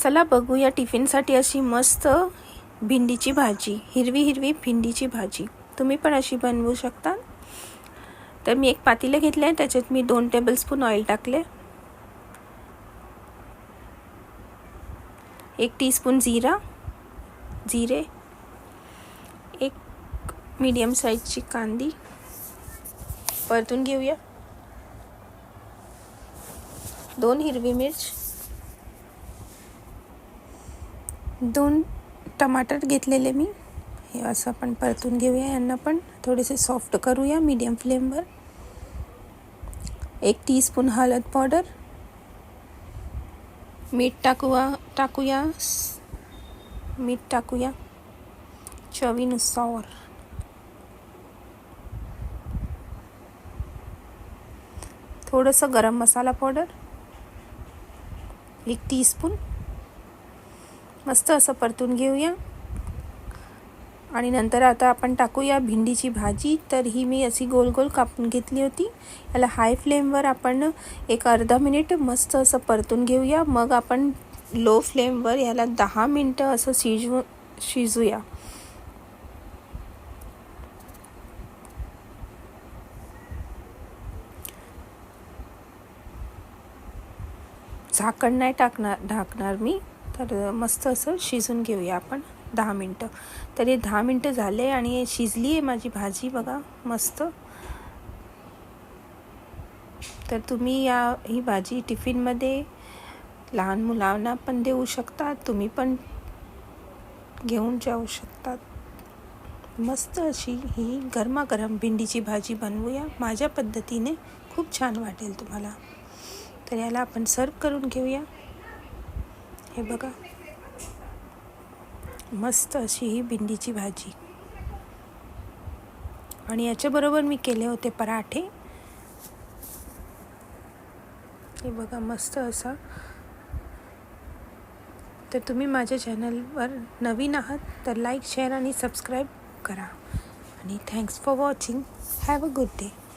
चला बघूया टिफिनसाठी अशी मस्त भिंडीची भाजी हिरवी हिरवी भेंडीची भाजी. तुम्ही पण अशी बनवू शकता. तर मी एक पातेलं घेतलं आहे त्याच्यात मी दोन टेबलस्पून ऑइल टाकले. एक टीस्पून जिरा जिरे. एक मीडियम साईजची कांदी. परतून घेऊया. दोन हिरवी मिर्च. दोन टमाटर घेतलेले मी. हे असं आपण परतून घेऊया. यांना पण थोडेसे सॉफ्ट करूया मीडियम फ्लेमवर एक टीस्पून हळद पावडर मीठ टाकूया टाकूया मीठ टाकूया. चवीनुसार थोडंसं गरम मसाला पावडर एक टीस्पून मस्त असं परतून घेऊया. आणि नंतर आता आपण टाकूया भेंडीची भाजी. तर ही मी अशी गोल गोल कापून घेतली होती. याला हाय फ्लेमवर आपण एक अर्धा मिनिट मस्त असं परतून घेऊया. मग आपण लो फ्लेमवर याला दहा मिनटं असं शिजवू शिजूया. झाकण नाही टाकणार ढाकणार मी. तर मस्त असं शिजून घेऊया आपण दहा मिनटं. तरी दहा मिनटं झाले आणि शिजली आहे माझी भाजी बघा मस्त. तर तुम्ही या ही भाजी टिफिनमध्ये लहान मुलांना पण देऊ शकता तुम्ही पण घेऊन जाऊ शकतात मस्त अशी ही गरमागरम भेंडीची भाजी बनवूया. माझ्या पद्धतीने खूप छान वाटेल तुम्हाला. तर याला आपण सर्व करून घेऊया. हे बघा. मस्त अशी ही भिंडीची भाजी. आणि याच्याबरोबर मी केले होते पराठे. हे बघा मस्त असा. तर तुम्ही माझ्या चॅनलवर नवीन आहात तर लाईक शेअर आणि सबस्क्राईब करा. आणि thanks for watching. Have a good day.